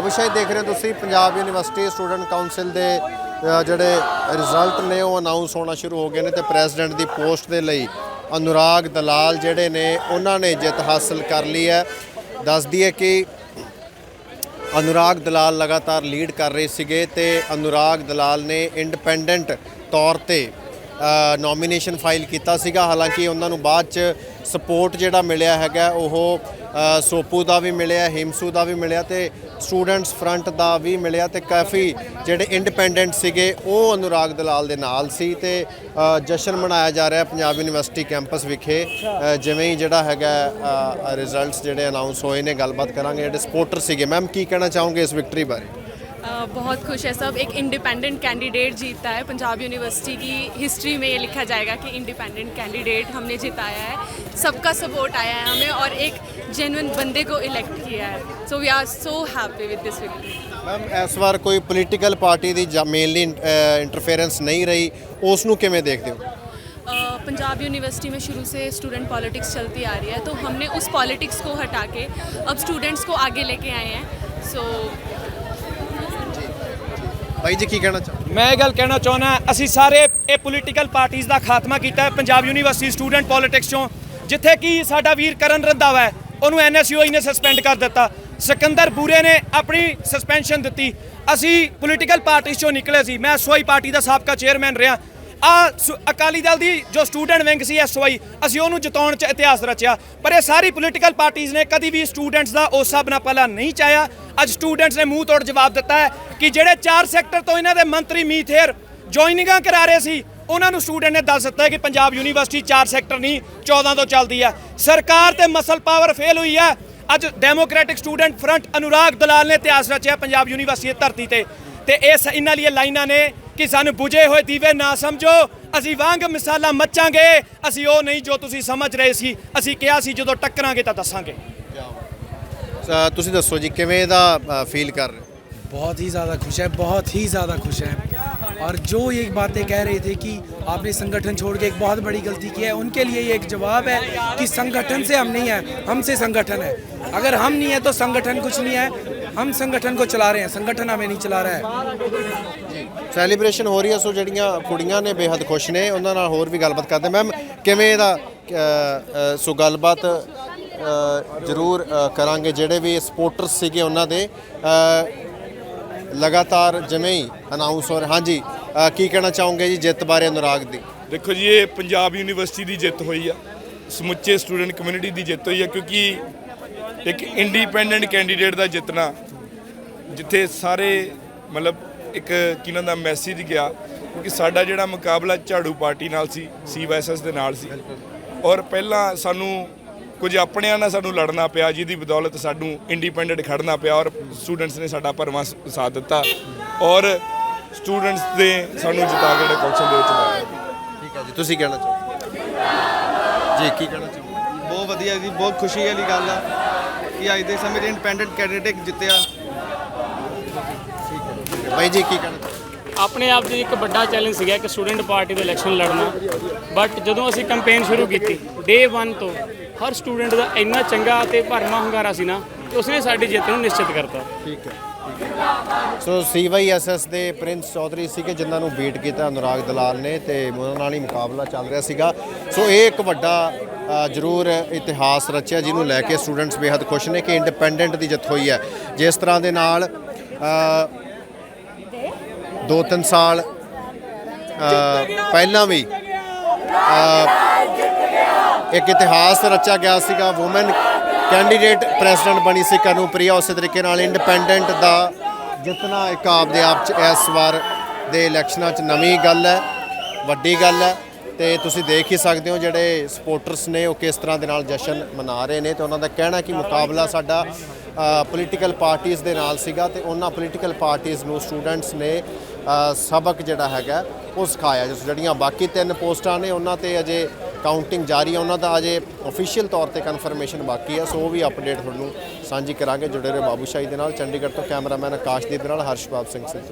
ਬਾਬੂਸ਼ਾਹੀ ਦੇਖ ਰਹੇ ਹੋ ਤੁਸੀਂ। ਪੰਜਾਬ ਯੂਨੀਵਰਸਿਟੀ ਸਟੂਡੈਂਟ ਕਾਉਂਸਲ ਦੇ ਜਿਹੜੇ ਰਿਜ਼ਲਟ ਨੇ ਉਹ ਅਨਾਉਂਸ ਹੋਣਾ ਸ਼ੁਰੂ ਹੋ ਗਏ ਨੇ ਤੇ ਪ੍ਰੈਜ਼ੀਡੈਂਟ ਦੀ ਪੋਸਟ ਦੇ ਲਈ ਅਨੁਰਾਗ ਦਲਾਲ ਜਿਹੜੇ ਨੇ, ਉਹਨਾਂ ਨੇ ਜਿੱਤ ਹਾਸਲ ਕਰ ਲਈ ਹੈ। ਦੱਸ ਦਈਏ ਕਿ ਅਨੁਰਾਗ ਦਲਾਲ ਲਗਾਤਾਰ ਲੀਡ ਕਰ ਰਹੇ ਸੀਗੇ ਤੇ ਅਨੁਰਾਗ ਦਲਾਲ ਨੇ ਇੰਡੀਪੈਂਡੈਂਟ ਤੌਰ ਤੇ ਨੋਮੀਨੇਸ਼ਨ ਫਾਈਲ ਕੀਤਾ ਸੀਗਾ। ਹਾਲਾਂਕਿ ਉਹਨਾਂ ਨੂੰ ਬਾਅਦ ਚ ਸਪੋਰਟ ਜਿਹੜਾ ਮਿਲਿਆ ਹੈਗਾ, ਉਹ ਸੋਪੂ ਦਾ ਵੀ ਮਿਲਿਆ ਹਿਮਸੂ ਦਾ ਵੀ ਮਿਲਿਆ ਤੇ ਸਟੂਡੈਂਟਸ ਫਰੰਟ ਦਾ ਵੀ ਮਿਲਿਆ ਤੇ ਕਾਫੀ ਜਿਹੜੇ ਇੰਡੀਪੈਂਡੈਂਟ ਸੀਗੇ, ਉਹ ਅਨੁਰਾਗ ਦਲਾਲ ਦੇ ਨਾਲ ਸੀ ਤੇ ਜਸ਼ਨ ਮਨਾਇਆ ਜਾ ਰਿਹਾ ਪੰਜਾਬ ਯੂਨੀਵਰਸਿਟੀ ਕੈਂਪਸ ਵਿਖੇ। ਜਿਵੇਂ ਹੀ ਜਿਹੜਾ ਹੈਗਾ ਰਿਜ਼ਲਟਸ ਜਿਹੜੇ ਅਨਾਉਂਸ ਹੋਏ ਨੇ, ਗੱਲਬਾਤ ਕਰਾਂਗੇ ਜਿਹੜੇ ਸਪੋਰਟਰ ਸੀਗੇ। ਮੈਮ ਕੀ ਕਹਿਣਾ ਚਾਹੋਗੇ ਇਸ ਵਿਕਟਰੀ ਬਾਰੇ? अ, बहुत खुश है सब एक इंडिपेंडेंट कैंडिडेट जीतता है पंजाब यूनिवर्सिटी की हिस्ट्री में ये लिखा जाएगा कि इंडिपेंडेंट कैंडिडेट हमने जिताया है सबका सपोर्ट आया है हमें और एक जेन्युइन बंदे को इलेक्ट किया है so we are so happy with this victory ma'am ਇਸ ਵਾਰ ਕੋਈ ਪੋਲੀਟੀਕਲ ਪਾਰਟੀ ਦੀ ਮੇਨਲੀ ਇੰਟਰਫੇਰੈਂਸ ਨਹੀਂ ਰਹੀ ਉਸ ਨੂੰ ਕਿਵੇਂ ਦੇਖਦੇ ਹੋ अ, पंजाब यूनिवर्सिटी में शुरू से स्टूडेंट पॉलिटिक्स चलती आ रही है तो हमने उस पॉलिटिक्स को हटा के अब स्टूडेंट्स को आगे लेके आए हैं सो ਭਾਈ ਜੀ, ਕੀ ਕਹਿਣਾ ਚਾਹੋ ਮੈਂ ਇਹ ਗੱਲ ਕਹਿਣਾ ਚਾਹੁੰਦਾ ਅਸੀਂ ਸਾਰੇ ਇਹ ਪੋਲੀਟੀਕਲ ਪਾਰਟੀਆਂ ਦਾ ਖਾਤਮਾ ਕੀਤਾ ਹੈ, ਪੰਜਾਬ ਯੂਨੀਵਰਸਿਟੀ ਸਟੂਡੈਂਟ ਪੋਲਿਟਿਕਸ ਚੋਂ, ਜਿੱਥੇ ਕਿ ਸਾਡਾ ਵੀਰ ਕਰਨ ਰੰਧਾਵਾ ਹੈ, ਉਹਨੂੰ ਐਨਐਸਯੂਆਈ ਨੇ ਸਸਪੈਂਡ ਕਰ ਦਿੱਤਾ। ਸਿਕੰਦਰ ਬੂਰੇ ਨੇ ਆਪਣੀ ਸਸਪੈਂਸ਼ਨ ਦਿੱਤੀ। ਅਸੀਂ ਪੋਲੀਟੀਕਲ ਪਾਰਟੀਆਂ ਚੋਂ ਨਿਕਲੇ ਸੀ, ਮੈਂ ਐਸਵਾਈ ਪਾਰਟੀ ਦਾ ਸਾਬਕਾ ਚੇਅਰਮੈਨ ਰਿਹਾ। ਆ ਅਕਾਲੀ ਦਲ ਦੀ ਜੋ ਸਟੂਡੈਂਟ ਵਿੰਗ ਸੀ ਐਸਵਾਈ ਅਸੀਂ ਉਹਨੂੰ ਜਿਤਾਉਣ ਚ ਇਤਿਹਾਸ ਰਚਿਆ। ਪਰ ਇਹ ਸਾਰੀ ਪੋਲੀਟੀਕਲ ਪਾਰਟੀਆਂ ਨੇ ਕਦੀ ਵੀ ਸਟੂਡੈਂਟਸ ਦਾ ਉਸ ਹਿਸਾਬ ਨਾਲ ਪਲਾ ਨਹੀਂ ਚਾਹਿਆ। ਅੱਜ ਸਟੂਡੈਂਟਸ ਨੇ ਮੂੰਹ ਤੋੜ ਜਵਾਬ ਦਿੱਤਾ ਹੈ ਕਿ ਜਿਹੜੇ ਚਾਰ ਸੈਕਟਰ ਤੋਂ ਇਹਨਾਂ ਦੇ ਮੰਤਰੀ ਮੀਥੇਰ ਜੁਆਇਨਿੰਗਾਂ ਕਰਾ ਰਹੇ ਸੀ, ਉਹਨਾਂ ਨੂੰ ਸਟੂਡੈਂਟ ਨੇ ਦੱਸ ਦਿੱਤਾ ਕਿ ਪੰਜਾਬ ਯੂਨੀਵਰਸਿਟੀ ਚਾਰ ਸੈਕਟਰ ਨਹੀਂ 14 ਤੋਂ ਚੱਲਦੀ ਹੈ। ਸਰਕਾਰ ਤੇ ਮਸਲ ਪਾਵਰ ਫੇਲ ਹੋਈ ਹੈ। ਅੱਜ ਡੈਮੋਕ੍ਰੈਟਿਕ ਸਟੂਡੈਂਟ ਫਰੰਟ ਅਨੁਰਾਗ ਦਲਾਲ ਨੇ ਇਤਿਹਾਸ ਰਚਿਆ ਪੰਜਾਬ ਯੂਨੀਵਰਸਿਟੀ ਦੀ ਧਰਤੀ ਤੇ। ਤੇ ਇਸ ਇਹਨਾਂ ਲਈ ਲਾਈਨਾਂ ਨੇ ਕਿ ਸਾਨੂੰ ਬੁਝੇ ਹੋਏ ਦੀਵੇ ਨਾ ਸਮਝੋ ਅਸੀਂ ਵਾਂਗ ਮਿਸਾਲਾਂ ਮੱਚਾਂਗੇ ਅਸੀਂ ਉਹ ਨਹੀਂ ਜੋ ਤੁਸੀਂ ਸਮਝ ਰਹੇ ਸੀ ਅਸੀਂ ਕਿਹਾ ਸੀ ਜਦੋਂ ਟੱਕਰਾਂਗੇ ਤਾਂ ਦੱਸਾਂਗੇ ਅ, ਤੁਸੀਂ ਦੱਸੋ ਜੀ ਕਿਵੇਂ ਦਾ ਫੀਲ ਕਰ ਰਹੇ ਹੋ बहुत ही ज़्यादा खुश है बहुत ही ज़्यादा खुश है और जो ये बातें कह रहे थे कि आपने संगठन छोड़ के एक बहुत बड़ी गलती की है उनके लिए ये एक जवाब है कि संगठन से हम नहीं है हमसे संगठन है अगर हम नहीं है तो संगठन कुछ नहीं है हम संगठन को चला रहे हैं संगठन हमें नहीं चला रहा है। ਸੈਲੀਬ੍ਰੇਸ਼ਨ ਹੋ ਰਹੀ ਹੈ ਸੋ ਜਿਹੜੀਆਂ ਕੁੜੀਆਂ ਨੇ ਬੇहद ਖੁਸ਼ ਨੇ ਉਹਨਾਂ ਨਾਲ ਹੋਰ ਵੀ ਗੱਲਬਾਤ ਕਰਦੇ ਮੈਮ ਕਿਵੇਂ ਦਾ ਅ, ਅ, ਸੋ ਗੱਲਬਾਤ ਅ, ਜ਼ਰੂਰ ਅ, ਕਰਾਂਗੇ ਜਿਹੜੇ ਵੀ ਸਪੋਰਟਰਸ ਸੀਗੇ ਉਹਨਾਂ ਦੇ ਅ, ਲਗਾਤਾਰ ਜਿਵੇਂ ਹੀ ਅਨਾਉਂਸ ਹੋ ਰਹੇ ਹਾਂਜੀ ਅ, ਕੀ ਕਹਿਣਾ ਚਾਹੋਗੇ ਜੀ ਜਿੱਤ ਬਾਰੇ ਅਨੁਰਾਗ ਦੀ ਦੇਖੋ ਜੀ ਇਹ ਪੰਜਾਬ ਯੂਨੀਵਰਸਿਟੀ ਦੀ ਜਿੱਤ ਹੋਈ ਆ ਸਮੁੱਚੇ ਸਟੂਡੈਂਟ ਕਮਿਊਨਿਟੀ ਦੀ ਜਿੱਤ ਹੋਈ ਆ ਕਿਉਂਕਿ ਇੱਕ ਇੰਡੀਪੈਂਡੈਂਟ ਕੈਂਡੀਡੇਟ ਦਾ ਜਿੱਤਣਾ ਜਿੱਥੇ ਸਾਰੇ ਮਤਲਬ ਇੱਕ ਕਿਨਾਂ ਦਾ ਮੈਸੇਜ ਗਿਆ ਕਿਉਂਕਿ ਸਾਡਾ ਜਿਹੜਾ ਮੁਕਾਬਲਾ ਝਾੜੂ ਪਾਰਟੀ ਨਾਲ ਸੀ ਸੀਵਾਈਐਸਐਸ ਦੇ ਨਾਲ ਸੀ। ਔਰ ਪਹਿਲਾਂ ਸਾਨੂੰ ਕੁਝ ਆਪਣਿਆਂ ਨਾਲ ਸਾਨੂੰ ਲੜਨਾ ਪਿਆ ਜਿਹਦੀ ਬਦੌਲਤ ਸਾਨੂੰ ਇੰਡੀਪੈਂਡੈਂਟ ਖੜਨਾ ਪਿਆ ਔਰ ਸਟੂਡੈਂਟਸ ਨੇ ਸਾਡਾ ਸ- ਸਾਥ ਦਿੱਤਾ। ਔਰ ਸਟੂਡੈਂਟਸ ਦੇ ਸਾਨੂੰ ਜਿਤਾ ਕੇ ਜਿਹੜੇ ਕੌਂਸਲ ਦੇ ਵਿੱਚ ਲਾਇਆ ਠੀਕ ਹੈ ਜੀ ਤੁਸੀਂ ਕਹਿਣਾ ਚਾਹੋ ਜੀ ਕੀ ਕਹਿਣਾ ਚਾਹੋ ਬਹੁਤ ਵਧੀਆ ਜੀ ਬਹੁਤ ਖੁਸ਼ੀ ਵਾਲੀ ਗੱਲ ਆ। ਕਿ ਅੱਜ ਦੇ ਸਮੇਂ 'ਚ ਇੰਡੀਪੈਂਡੈਂਟ ਕੈਂਡੀਡੇਟ ਜਿੱਤਿਆ। ਭਾਈ ਜੀ ਕੀ ਕਹਿਣਾ? ਆਪਣੇ ਆਪ 'ਚ ਇੱਕ ਵੱਡਾ ਚੈਲੰਜ ਸੀਗਾ ਕਿ ਸਟੂਡੈਂਟ ਪਾਰਟੀ ਦੇ ਇਲੈਕਸ਼ਨ ਲੜਨਾ। ਬਟ ਜਦੋਂ ਅਸੀਂ ਕੈਂਪੇਨ ਸ਼ੁਰੂ ਕੀਤੀ ਡੇ 1 ਤੋਂ ਹਰ ਸਟੂਡੈਂਟ ਦਾ ਇੰਨਾ ਚੰਗਾ ਤੇ ਭਰਮਾ ਹੁੰਗਾਰਾ ਸੀ ਨਾ ਕਿ ਉਸਨੇ ਸਾਡੀ ਜਿੱਤ ਨੂੰ ਨਿਸ਼ਚਿਤ ਕਰਤਾ। ਠੀਕ ਹੈ ਸੋ ਸੀਵਾਈਐਸਐਸ ਦੇ ਪ੍ਰਿੰਸ ਚੌਧਰੀ ਸੀਗੇ ਜਿਨ੍ਹਾਂ ਨੂੰ ਬੀਟ ਕੀਤਾ ਅਨੁਰਾਗ ਦਲਾਲ ਨੇ ਤੇ ਉਹਨਾਂ ਨਾਲ ਹੀ ਮੁਕਾਬਲਾ ਚੱਲ ਰਿਹਾ ਸੀਗਾ। ਸੋ ਇਹ ਇੱਕ ਵੱਡਾ ਜ਼ਰੂਰ ਇਤਿਹਾਸ ਰਚਿਆ, ਜਿਹਨੂੰ ਲੈ ਕੇ ਸਟੂਡੈਂਟਸ ਬੇहद ਖੁਸ਼ ਨੇ ਕਿ ਇੰਡੀਪੈਂਡੈਂਟ ਦੀ ਜਿੱਤ ਹੋਈ ਹੈ। ਜਿਸ ਤਰ੍ਹਾਂ ਦੇ ਨਾਲ ਦੋ ਤਿੰਨ ਸਾਲ ਪਹਿਲਾਂ ਵੀ ਇੱਕ ਇਤਿਹਾਸ ਰਚਿਆ ਗਿਆ ਸੀਗਾ ਔਮਨ ਕੈਂਡੀਡੇਟ ਪ੍ਰੈਜ਼ੀਡੈਂਟ ਬਣੀ ਸੀ ਕਨੂੰ ਪ੍ਰਿਆ ਉਸੇ ਤਰੀਕੇ ਨਾਲ ਇੰਡੀਪੈਂਡੈਂਟ ਦਾ ਜਿੱਤਣਾ ਇੱਕ ਆਪਦੇ ਆਪ ਚ ਇਸ ਵਾਰ ਦੇ ਇਲੈਕਸ਼ਨਾਂ ਚ ਨਵੀਂ ਗੱਲ ਹੈ, ਵੱਡੀ ਗੱਲ ਹੈ। ਤੇ ਤੁਸੀਂ ਦੇਖ ਹੀ ਸਕਦੇ ਹੋ ਜਿਹੜੇ ਸਪੋਰਟਰਸ ਨੇ ਉਹ ਕਿਸ ਤਰ੍ਹਾਂ ਦੇ ਨਾਲ ਜਸ਼ਨ ਮਨਾ ਰਹੇ ਨੇ ਤੇ ਉਹਨਾਂ ਦਾ ਕਹਿਣਾ ਕਿ ਮੁਕਾਬਲਾ ਸਾਡਾ ਪੋਲੀਟੀਕਲ ਪਾਰਟੀਆਂ ਦੇ ਨਾਲ ਸੀਗਾ ਤੇ ਉਹਨਾਂ ਪੋਲੀਟੀਕਲ ਪਾਰਟੀਆਂ ਨੂੰ ਸਟੂਡੈਂਟਸ ਨੇ ਸਬਕ ਜਿਹੜਾ ਹੈਗਾ ਉਹ ਸਿਖਾਇਆ। ਜਿਸ ਜਿਹੜੀਆਂ ਬਾਕੀ ਤਿੰਨ ਪੋਸਟਾਂ ਨੇ ਉਹਨਾਂ ਤੇ ਅਜੇ ਕਾਊਂਟਿੰਗ ਜਾਰੀ ਹੈ ਉਹਨਾਂ ਦਾ ਅਜੇ ਅਫੀਸ਼ੀਅਲ ਤੌਰ ਤੇ ਕਨਫਰਮੇਸ਼ਨ ਬਾਕੀ ਹੈ ਸੋ ਉਹ ਵੀ ਅਪਡੇਟ ਤੁਹਾਨੂੰ ਸਾਂਝੀ ਕਰਾਂਗੇ। ਜੁੜੇ ਰਹੋ ਬਾਬੂਸ਼ਾਹੀ ਦੇ ਨਾਲ, ਚੰਡੀਗੜ੍ਹ ਤੋਂ ਕੈਮਰਾਮੈਨ ਆਕਾਸ਼ਦੀਪ ਦੇ ਨਾਲ ਹਰਸ਼ਬਾਬ ਸਿੰਘ ਸਿੱਧੂ।